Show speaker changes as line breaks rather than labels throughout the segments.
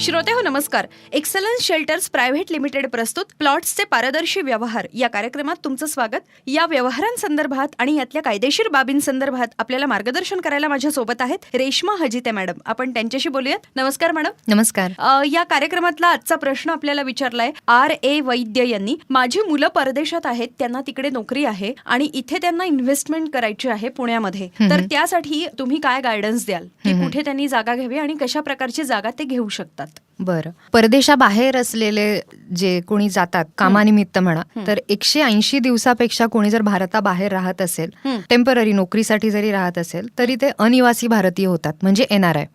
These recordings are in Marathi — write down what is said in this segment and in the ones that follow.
श्रोते हो नमस्कार. एक्सलन्स शेल्टर्स प्रायव्हेट लिमिटेड प्रस्तुत प्लॉट्सचे पारदर्शी व्यवहार. या कार्यक्रमात तुमचं स्वागत. या व्यवहारांसंदर्भात आणि यातल्या कायदेशीर बाबींसंदर्भात आपल्याला मार्गदर्शन करायला माझ्या सोबत आहेत रेश्मा हजिते मॅडम. आपण त्यांच्याशी बोलूयात. नमस्कार मॅडम.
नमस्कार.
अ, या कार्यक्रमातला आजचा प्रश्न आपल्याला विचारलाय आर ए वैद्य यांनी. माझी मुलं परदेशात आहेत त्यांना तिकडे नोकरी आहे आणि इथे त्यांना इन्व्हेस्टमेंट करायची आहे पुण्यामध्ये. तर त्यासाठी तुम्ही काय गायडन्स द्याल? की कुठे त्यांनी जागा घ्यावी आणि कशा प्रकारची जागा ते घेऊ शकतात?
gesagt, बरं. परदेशाबाहेर असलेले जे कोणी जातात कामानिमित्त म्हणा तर एकशे ऐंशी दिवसापेक्षा कोणी जर भारताबाहेर राहत असेल. टेंपररी नोकरीसाठी जरी राहत असेल तरी ते अनिवासी भारतीय होतात म्हणजे एन आर आय.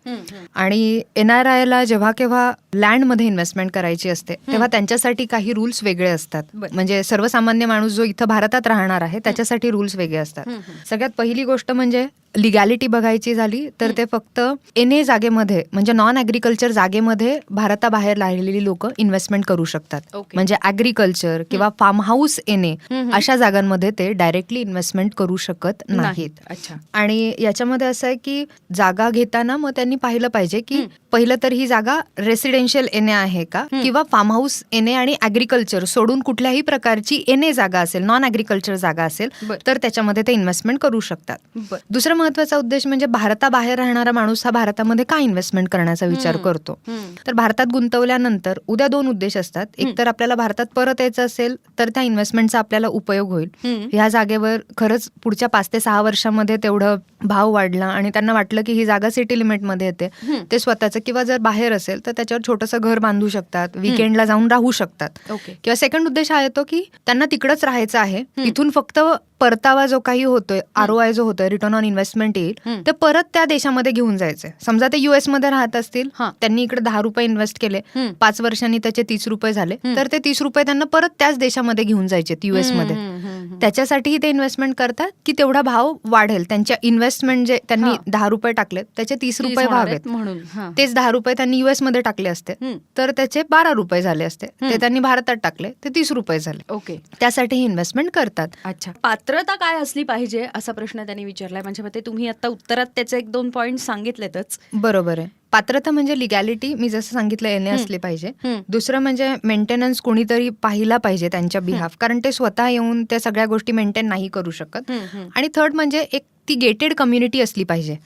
आणि एन आर आयला जेव्हा केव्हा लँडमध्ये इन्व्हेस्टमेंट करायची असते तेव्हा त्यांच्यासाठी काही रूल्स वेगळे असतात. म्हणजे सर्वसामान्य माणूस जो इथं भारतात राहणार आहे त्याच्यासाठी रूल्स वेगळे असतात. सगळ्यात पहिली गोष्ट म्हणजे लिगॅलिटी बघायची झाली तर ते फक्त एन ए जागेमध्ये म्हणजे नॉन ॲग्रिकल्चर जागेमध्ये भारताबाहेर राहिलेली लोक इन्व्हेस्टमेंट करू शकतात. म्हणजे ॲग्रिकल्चर किंवा फार्म हाऊस
हम्म.
अशा जागांमध्ये ते डायरेक्टली इन्व्हेस्टमेंट करू शकत नाहीत.
अच्छा.
आणि याच्यामध्ये असं आहे की जागा घेताना मग त्यांनी पाहिलं पाहिजे की पहिलं तर ही जागा रेसिडेन्शियल एन आहे का? किंवा फार्म हाऊस एन आणि ॲग्रिकल्चर सोडून कुठल्याही प्रकारची एन जागा असेल नॉन ॲग्रिकल्चर जागा असेल. तर त्याच्यामध्ये ते इन्व्हेस्टमेंट करू शकतात. दुसरा महत्त्वाचा उद्देश म्हणजे भारताबाहेर राहणारा माणूस हा भारतामध्ये का इन्व्हेस्टमेंट करण्याचा विचार. करतो. तर भारतात गुंतवल्यानंतर उद्या दोन उद्देश असतात. एक तर आपल्याला भारतात परत यायचं असेल तर त्या इन्व्हेस्टमेंटचा आपल्याला उपयोग होईल. ह्या जागेवर खरंच पुढच्या पाच ते सहा वर्षामध्ये तेवढं भाव वाढला आणि त्यांना वाटलं की ही जागा सिटी लिमिटमध्ये येते. ते स्वतःचं किंवा जर बाहेर असेल तर त्याच्यावर छोटंसं घर बांधू शकतात विकेंडला जाऊन राहू शकतात. किंवा सेकंड उद्देश हा येतो की त्यांना तिकडच राहायचं आहे. इथून फक्त परतावा जो काही होतोय आर ओ आय जो होतोय रिटर्न ऑन इन्व्हेस्टमेंट येईल. ते परत त्या देशामध्ये घेऊन जायचंय समजा ते युएसमध्ये राहत असतील. त्यांनी इकडे दहा रुपये इन्व्हेस्ट केले. पाच वर्षांनी त्याचे तीस रुपये झाले. तर ते तीस रुपये त्यांना परत त्याच देशामध्ये घेऊन जायचे
युएसमध्ये.
त्याच्यासाठीही ते इन्व्हेस्टमेंट करतात की तेवढा भाव वाढेल. त्यांच्या इन्व्हेस्टमेंट जे त्यांनी. दहा रुपये टाकले त्याचे तीस रुपये व्हावेत
आहेत म्हणून.
तेच दहा रुपये त्यांनी युएसमध्ये टाकले असते. तर त्याचे बारा रुपये झाले असते. ते त्यांनी भारतात टाकले ते तीस रुपये झाले.
ओके.
त्यासाठी इन्व्हेस्टमेंट करतात.
अच्छा. पात्रता काय असली पाहिजे असा प्रश्न त्यांनी विचारलाय. माझ्या मते तुम्ही आता उत्तरात त्याचे एक दोन पॉईंट सांगितलेतच.
बरोबर आहे. पात्रता म्हणजे लिगॅलिटी मी जसं सांगितलं
हम्म.
असली पाहिजे. दुसरं म्हणजे मेंटेनन्स कोणीतरी पाहिला पाहिजे त्यांच्या बिहाफ कारण ते स्वतः येऊन त्या सगळ्या गोष्टी मेंटेन नाही करू शकत. आणि थर्ड म्हणजे एक ती गेटेड कम्युनिटी असली पाहिजे.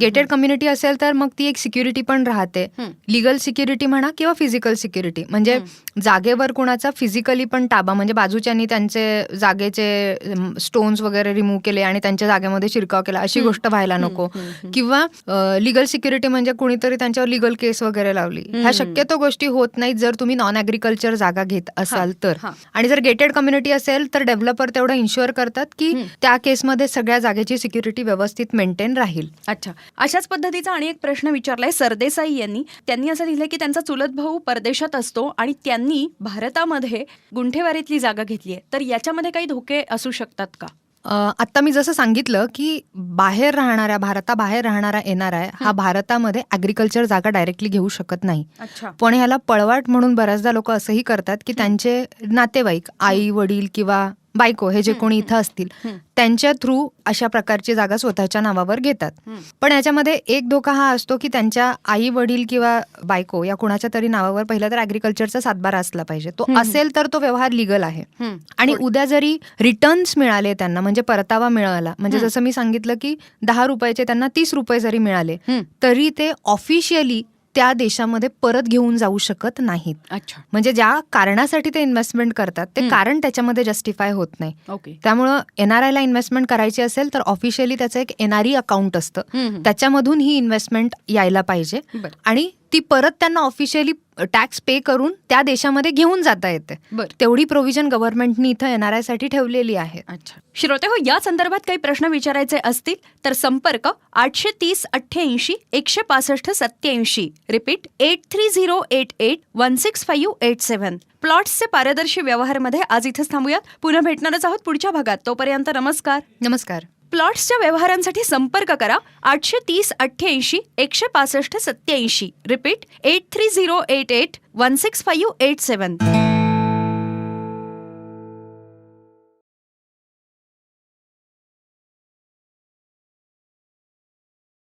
गेटेड कम्युनिटी असेल तर मग ती एक सिक्युरिटी पण राहते. लिगल सिक्युरिटी म्हणा किंवा फिजिकल सिक्युरिटी म्हणजे जागेवर कुणाचा फिजिकली पण ताबा म्हणजे बाजूच्यांनी त्यांचे जागेचे स्टोन्स वगैरे रिमूव्ह केले आणि त्यांच्या जागेमध्ये शिरकाव केला अशी गोष्ट व्हायला नको. किंवा लिगल सिक्युरिटी म्हणजे कुणीतरी त्यांच्यावर लिगल केस वगैरे लावली. ह्या शक्यतो गोष्टी होत नाहीत जर तुम्ही नॉन अग्रिकल्चर जागा घेत असाल तर. आणि जर गेटेड कम्युनिटी असेल तर डेव्हलपर तेवढं इन्शुअर करतात की त्या केसमध्ये सगळ्या जागेची सिक्युरिटी व्यवस्थित मेंटेन राहील.
अच्छा. अशाच पद्धतीचा आणि एक प्रश्न विचारलाय सरदेसाई यांनी. त्यांनी असं लिहिलंय की त्यांचा चुलत भाऊ परदेशात असतो आणि त्यांनी भारतामध्ये गुंठेवारीतली जागा घेतली आहे. तर याच्यामध्ये काही धोके असू शकतात का?
अ, आता मी जसं सांगितलं की बाहेर राहणाऱ्या भारताबाहेर राहणारा येणार आहे हा भारतामध्ये अग्रिकल्चर जागा डायरेक्टली घेऊ शकत नाही. पण ह्याला पळवाट म्हणून बऱ्याचदा लोक असंही करतात की त्यांचे नातेवाईक आई वडील किंवा बायको हे जे कोणी इथं असतील. त्यांच्या थ्रू अशा प्रकारची जागा स्वतःच्या नावावर घेतात. पण याच्यामध्ये एक धोका हा असतो की त्यांच्या आई वडील किंवा बायको या कुणाच्या तरी नावावर पहिला तर अग्रिकल्चरचा सातबारा असला पाहिजे तो असेल तर तो व्यवहार लिगल आहे. आणि उद्या जरी रिटर्न्स मिळाले त्यांना म्हणजे परतावा मिळाला म्हणजे जसं मी सांगितलं की दहा रुपयाचे त्यांना तीस रुपये जरी मिळाले. तरी ते ऑफिशियली त्या देशामध्ये परत घेऊन जाऊ शकत नाहीत
अच्छा
म्हणजे ज्या कारणासाठी ते इन्व्हेस्टमेंट करतात ते. कारण त्याच्यामध्ये जस्टिफाय होत नाही
ओके
त्यामुळं एनआरआयला इन्व्हेस्टमेंट करायची असेल तर ऑफिशियली त्याचं एक एनआरई अकाउंट असतं. त्याच्यामधून ही इन्व्हेस्टमेंट यायला पाहिजे. आणि ती परत त्यांना ऑफिशियली टॅक्स पे करून त्या देशामध्ये घेऊन जाता येते.
बरं.
तेवढी प्रोव्हिजन गव्हर्नमेंटनी इथं एनआरआयसाठी ठेवलेली आहे.
अच्छा. श्रोते हो या संदर्भात काही प्रश्न विचारायचे असतील तर संपर्क आठशे तीस अठ्ठ्याऐंशी एकशे पासष्ट सत्याऐंशी repeat eight three zero eight eight one six five eight seven. प्लॉट्सचे पारदर्शी व्यवहारमध्ये आज इथंच थांबूयात. पुन्हा भेटणारच आहोत पुढच्या भागात. तोपर्यंत नमस्कार.
नमस्कार.
प्लॉट्सच्या व्यवहारांसाठी संपर्क करा आठशे तीस अठ्ठ्याऐंशी एकशे पासष्ट सत्याऐंशी repeat eight three zero eight eight one six five eight seven.